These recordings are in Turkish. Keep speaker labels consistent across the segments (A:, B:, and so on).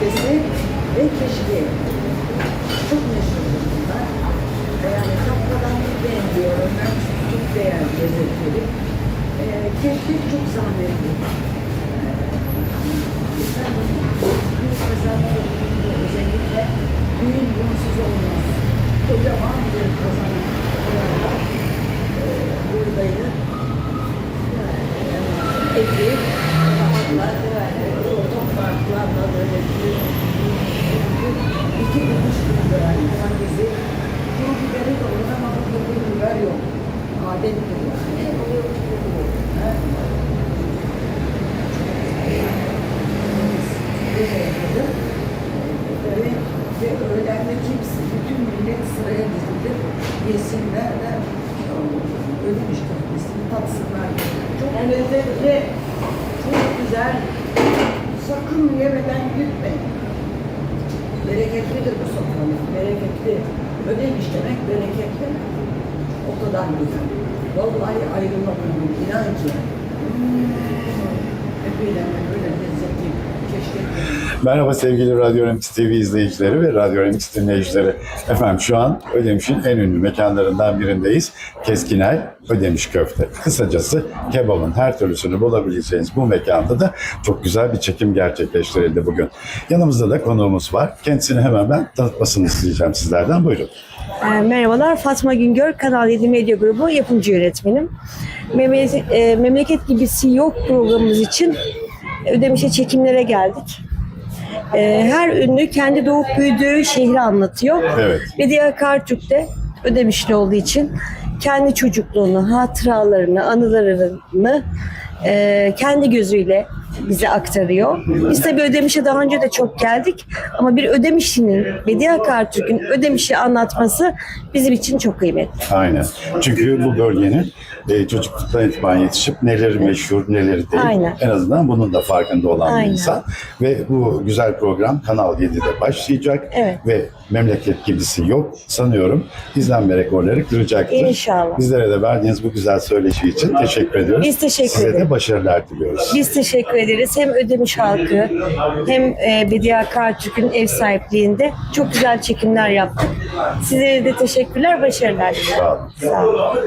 A: köftesi ve keşkek. Çok meşhur bunlar. Yani kapkadan beğeniyorum. Ben çok değerli lezzetleri. Ee, keşkek çok zahmetli. Ee, büyük kazanlarda özellikle düğün bunsuz olmaz. Kocaman bir kazan ödemiş köftesini tatsınlar. Çok lezzetli, çok güzel. Sakın yemeden gitmeyin. Bereketlidir bu sofranın, bereketli. Ödemiş demek bereketli. O kadar güzel. Vallahi ayrılamıyorum, inan ki. Hmm. Epeyden böyle lezzetli, keşke
B: Merhaba sevgili Radyo Remix TV izleyicileri ve Radyo Remix dinleyicileri. Efendim şu an Ödemiş'in en ünlü mekanlarından birindeyiz. Keskinay Ödemiş Köfte. Kısacası kebabın her türlüsünü bulabileceğiniz bu mekanda da çok güzel bir çekim gerçekleştirildi bugün. Yanımızda da konuğumuz var. Kendisini hemen ben tanıtmasını isteyeceğim sizlerden. Buyurun.
C: E, Merhabalar, Fatma Güngör, Kanal 7 Medya Grubu yapımcı yönetmenim. Memleket, e, Memleket Gibisi Yok programımız için Ödemiş'e çekimlere geldik. E, her ünlü kendi doğup büyüdüğü şehri anlatıyor.
B: Evet.
C: Bediye Akartürk de Ödemişli olduğu için kendi çocukluğunu, hatıralarını, anılarını e, kendi gözüyle bize aktarıyor. Biz tabii Ödemiş'e daha önce de çok geldik ama bir Ödemişli'nin, Bediye Akartürk'ün Ödemiş'i anlatması bizim için çok kıymetli.
B: Aynen. Çünkü bu bölgenin e, çocukluktan itibaren yetişip neleri meşhur, neleri değil.
C: Aynen.
B: En azından bunun da farkında olan bir
C: Aynen.
B: insan. Ve bu güzel program Kanal 7'de başlayacak.
C: Evet.
B: Ve memleket gibisi yok sanıyorum. İzlenme rekorları kıracaktır.
C: İnşallah.
B: Bizlere de verdiğiniz bu güzel söyleşi için teşekkür ediyoruz.
C: Biz teşekkür
B: Size
C: ederiz.
B: de başarılar diliyoruz.
C: Biz teşekkür ederiz. Hem Ödemiş halkı hem e, Bediye Akartürk'ün ev sahipliğinde çok güzel çekimler yaptık. Sizlere de teşekkürler, başarılar dilerim.
B: Sağ olun.
C: Sağ olun.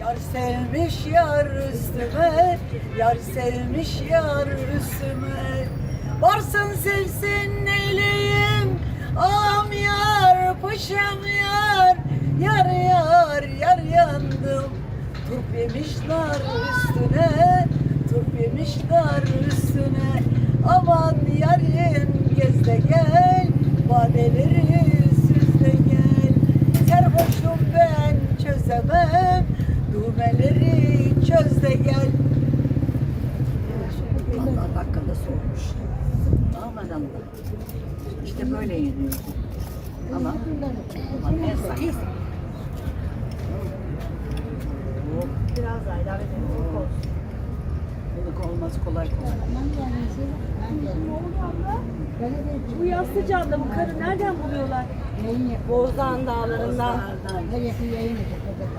A: Yar sevmiş yar üstüme, yar sevmiş yar üstüme. Varsın sevsin neyleyim, yemişler üstüne, turp yemişler üstüne. Aman yarim gez de gel, badeleri süz de gel. Serhoşum ben çözemem, düğmeleri çöz de gel. Allah dakikada soğumuş. Aman Allah. İşte böyle yeniyor. Ama, ama ne Biraz daha ilave edelim. Ilık olmaz kolay kolay.
C: Bu yaz sıcağında bu karı nereden buluyorlar? Bozdağ dağlarından.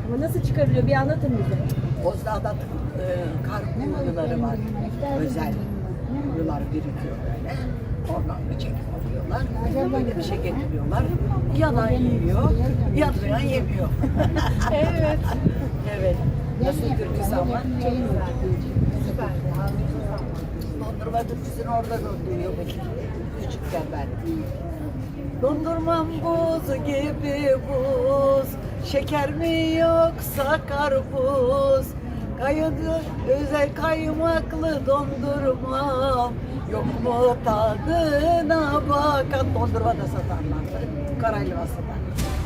C: Ama nasıl çıkarılıyor bir anlatın bize.
A: Bozdağ'da e, kar kuyuları var. Özel kuyular birikiyor böyle. Oradan bir çekim alıyorlar. Böyle bir şey getiriyorlar. Yanan yiyor, yatmayan yemiyor. evet. Evet. Nasıl türküsü ama? Çok güzel. Süper. Dondurma türküsünü orada duyuyor küçükken ben. Dondurmam buz gibi buz Şeker mi yoksa karpuz Kayıdı özel kaymaklı dondurmam Yok mu tadına bakan Dondurma da satarlar. Karaylıva satarlar